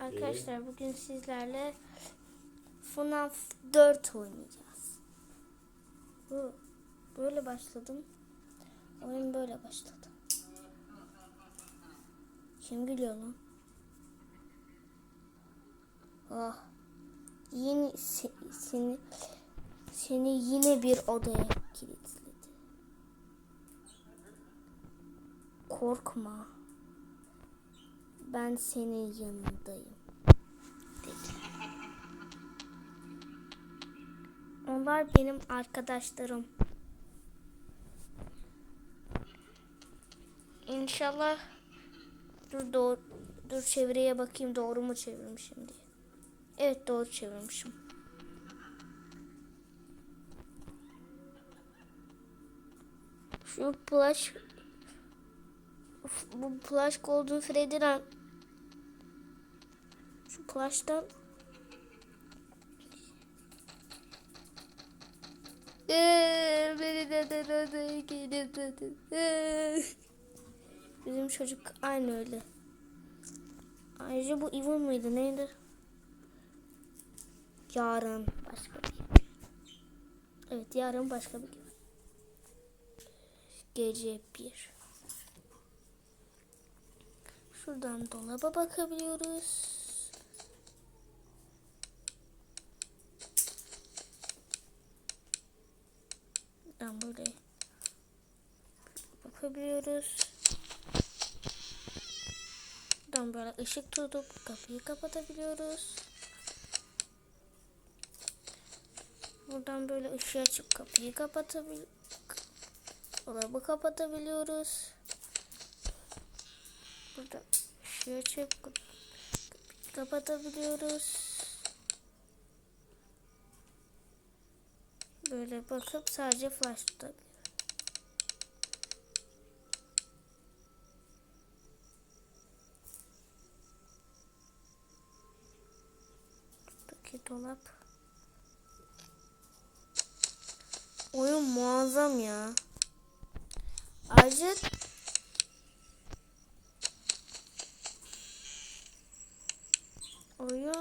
Arkadaşlar bugün sizlerle FNAF 4 oynayacağız. Bu böyle başladım. Oyun böyle başladı. Kim gülüyor lan? Ah. Yine se- seni seni yine bir odaya kilitledi. Korkma. Ben senin yanındayım. Dedi. Onlar benim arkadaşlarım. İnşallah dur doğru dur çevreye bakayım doğru mu çevirmişim diye. Evet doğru çevirmişim. Şu plush bu plush golden Freddy'den Eee. Bizim çocuk aynı öyle. Ayrıca bu Evil mıydı neydi? Yarın başka bir. Evet yarın başka bir gün. Gece bir. Şuradan dolaba bakabiliyoruz. Böyle bakabiliyoruz. Buradan böyle ışık tutup kapıyı kapatabiliyoruz. Buradan böyle ışığı açıp kapıyı kapatabil dolabı kapatabiliyoruz. Burada ışığı açıp kapatabiliyoruz. Böyle bakıp sadece flash tutabiliyoruz. Buradaki dolap. Oyun muazzam ya. Ayrıca oyun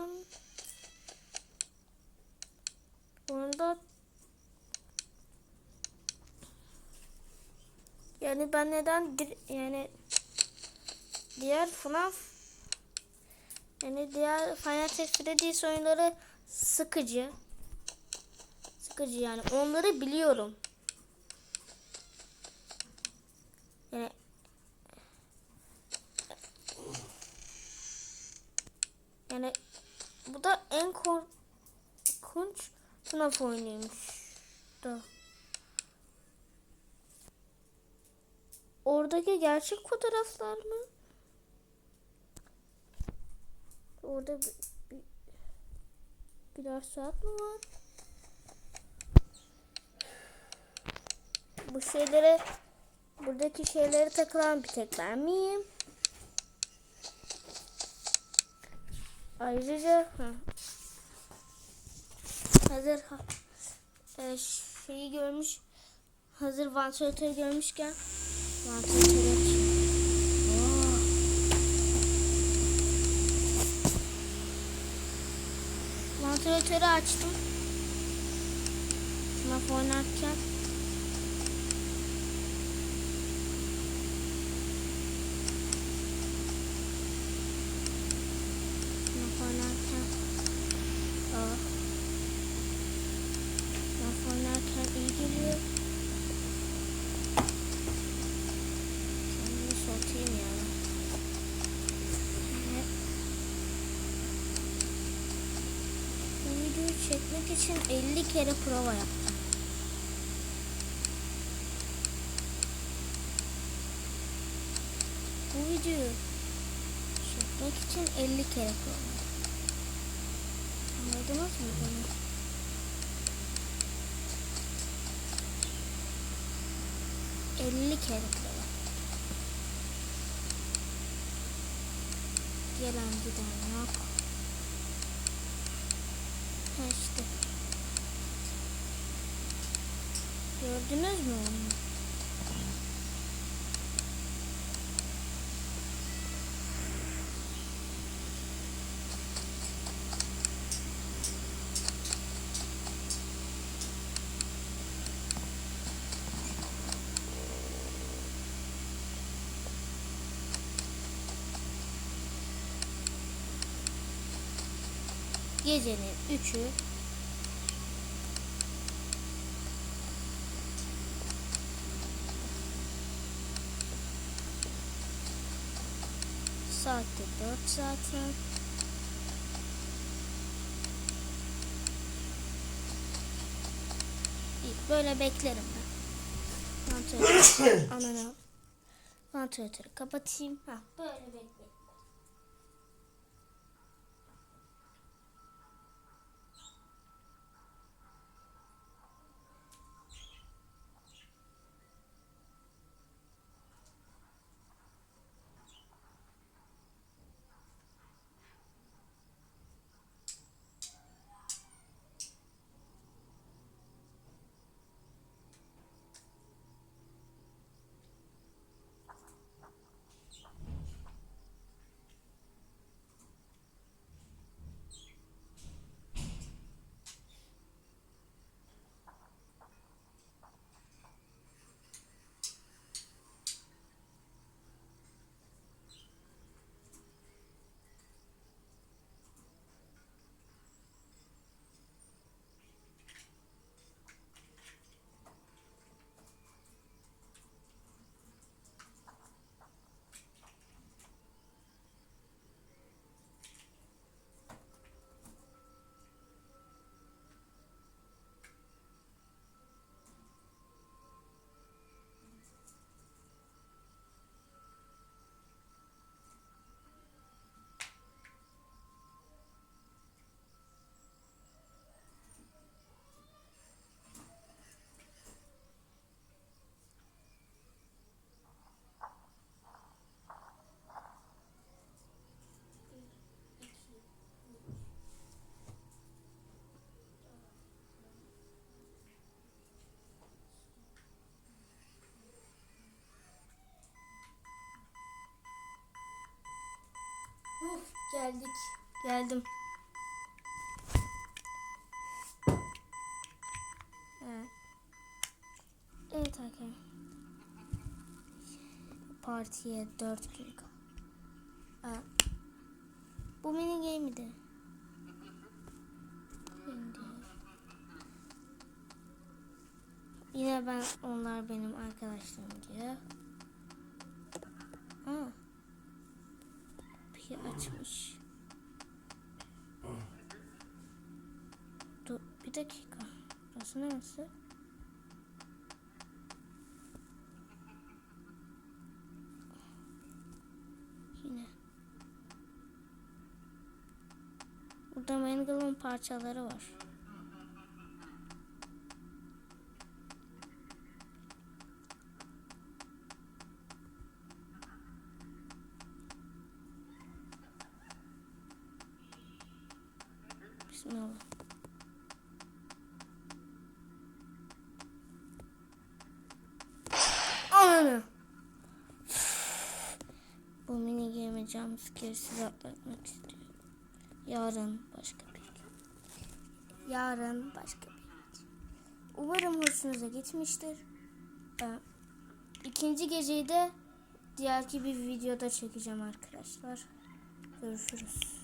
yani ben neden yani diğer FNAF yani diğer Final Fantasy Freddy's oyunları sıkıcı. Sıkıcı yani. Onları biliyorum. Yani yani bu da en korkunç FNAF oyunuymuş. Da. Oradaki gerçek fotoğraflar mı? Orada bir, bir, birer saat mi var? Bu şeylere buradaki şeylere takılan bir tek ben miyim? Ayrıca ha, hazır ha, e, şeyi görmüş hazır vantilatörü görmüşken açayım. Aa. Vantilatörü açtım. Sınav oynarken. Sınav oynarken. Aa. Sınav oynarken iyi geliyor. Kendimi soğutayım ya. Evet. Bu videoyu çekmek için 50 kere prova yaptım. Bu videoyu çekmek için 50 kere prova yaptım. Anladınız mı beni? Elli kere prova. Gelen giden yok. Ha işte. Gördünüz mü onu? Gecenin üçü Saatte 4 saat var. İyi, Böyle beklerim ben. Vantilatörü. Vantilatörü kapatayım. Ha, böyle beklerim. Geldik. Geldim. Evet. Evet arkadaşlar. Partiye 4 gün kal. Ha. Bu mini game'di. Yine ben onlar benim arkadaşlarım diyor. Ha. Kapıyı açmış. Dur bir dakika. Burası neresi? Yine. Burada Mangal'ın parçaları var. Mini game jumpscare'siz atlatmak istiyorum. Yarın başka bir gün. Yarın başka bir gün. Umarım hoşunuza gitmiştir. Ee, İkinci geceyi de diğerki bir videoda çekeceğim arkadaşlar. Görüşürüz.